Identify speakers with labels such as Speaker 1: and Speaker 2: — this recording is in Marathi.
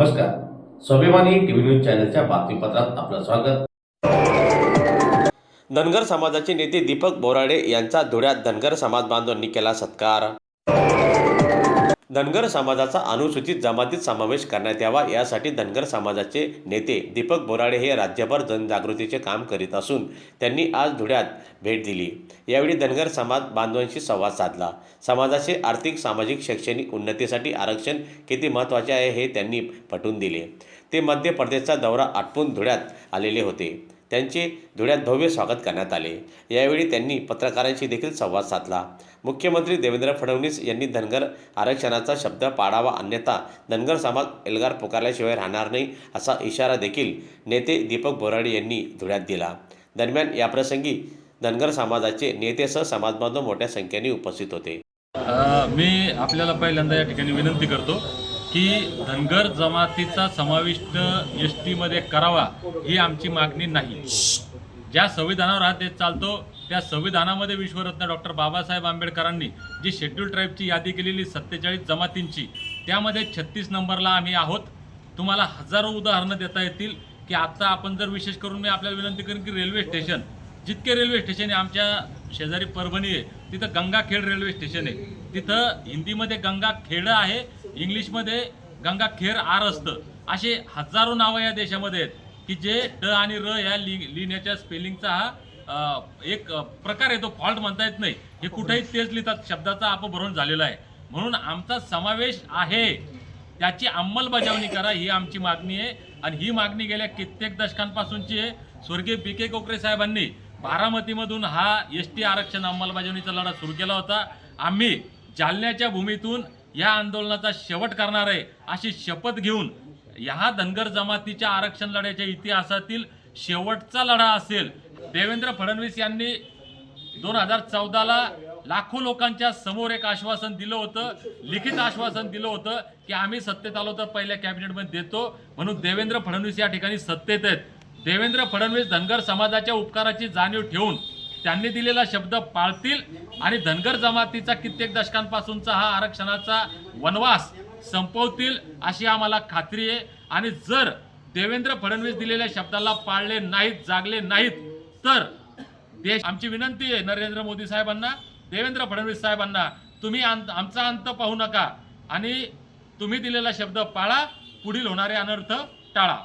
Speaker 1: नमस्कार. स्वाभिमानी टीव्ही न्यूज चॅनलच्या बातमीपत्रात आपलं स्वागत.
Speaker 2: धनगर समाजाचे नेते दीपक बोराडे यांचा धुळ्यात धनगर समाज बांधवांनी केला सत्कार. धनगर समाजाचा अनुसूचित जमातीत समावेश करण्यात यावा यासाठी धनगर समाजाचे नेते दीपक बोराडे हे राज्यभर जनजागृतीचे काम करीत असून त्यांनी आज धुळ्यात भेट दिली. यावेळी धनगर समाज बांधवांशी संवाद साधला. समाजाचे आर्थिक सामाजिक शैक्षणिक उन्नतीसाठी आरक्षण किती महत्त्वाचे आहे हे त्यांनी पटवून दिले. ते मध्य प्रदेशचा दौरा आटपून धुळ्यात आलेले होते. त्यांचे धुळ्यात भव्य स्वागत करण्यात आले. यावेळी त्यांनी पत्रकारांशी देखील संवाद साधला. मुख्यमंत्री देवेंद्र फडणवीस यांनी धनगर आरक्षणाचा शब्द पाडावा अन्यथा धनगर समाज एल्गार पुकारल्याशिवाय राहणार नाही असा इशारा देखील नेते दीपक बोराडे यांनी धुळ्यात दिला. दरम्यान याप्रसंगी धनगर समाजाचे नेतेसह समाजबांधव मोठ्या संख्येने उपस्थित होते.
Speaker 3: मी आपल्याला पहिल्यांदा या ठिकाणी विनंती करतो की धनगर जमातीचा समाविष्ट एस टीमध्ये करावा ही आमची मागणी नाही. ज्या संविधानावर हा देश चालतो त्या संविधानामध्ये विश्वरत्न डॉक्टर बाबासाहेब आंबेडकरांनी जी शेड्यूल ट्राईबची यादी केलेली सत्तेचाळीस जमातींची त्यामध्ये छत्तीस नंबरला आम्ही आहोत. तुम्हाला हजारो उदाहरणं देता येतील की आता आपण जर विशेष करून मी आपल्याला विनंती करेन की रेल्वे स्टेशन जितके रेल्वे स्टेशन आहे आमच्या शेजारी परभणी आहे. तिथं गंगाखेड रेल्वे स्टेशन आहे. तिथं हिंदीमध्ये गंगाखेड आहे इंग्लिशमध्ये गंगाखेर आर असतं. असे हजारो नावं या देशामध्ये आहेत की जे ड आणि र या लि लिहिण्याच्या स्पेलिंगचा हा एक प्रकार आहे तो फॉल्ट म्हणता येत नाही. हे कुठेही तेच लिहितात शब्दाचा अपभ्रवण झालेला आहे. म्हणून आमचा समावेश आहे. त्याची अंमलबजावणी करा ही आमची मागणी आहे. आणि ही मागणी गेल्या कित्येक दशकांपासूनची आहे. स्वर्गीय बी के कोकरे साहेबांनी बारामतीमधून हा एस टी आरक्षण अंमलबजावणीचा लढा सुरू केला होता. आम्ही जालन्याच्या भूमीतून या आंदोलनाचा शेवट करणार आहे अशी शपथ घेऊन ह्या धनगर जमातीच्या आरक्षण लढ्याच्या इतिहासातील शेवटचा लढा असेल. देवेंद्र फडणवीस यांनी दोन हजार चौदाला लाखो लोकांच्या समोर एक आश्वासन दिलं होतं लिखित आश्वासन दिलं होतं की आम्ही सत्तेत आलो तर पहिल्या कॅबिनेटमध्ये देतो. म्हणून देवेंद्र फडणवीस या ठिकाणी सत्तेत आहेत. देवेंद्र फडणवीस धनगर समाजाच्या उपकाराची जाणीव ठेवून त्यांनी दिलेला शब्द पाळतील आणि धनगर जमातीचा कित्येक दशकांपासूनचा हा आरक्षणाचा वनवास संपवतील अशी आम्हाला खात्री आहे. आणि जर देवेंद्र फडणवीस दिलेल्या शब्दाला पाळले नाहीत जागले नाहीत तर देश आमची विनंती आहे नरेंद्र मोदी साहेबांना देवेंद्र फडणवीस साहेबांना तुम्ही अंत आमचा अंत पाहू नका आणि तुम्ही दिलेला शब्द पाळा. पुढील होणारे अनर्थ टाळा.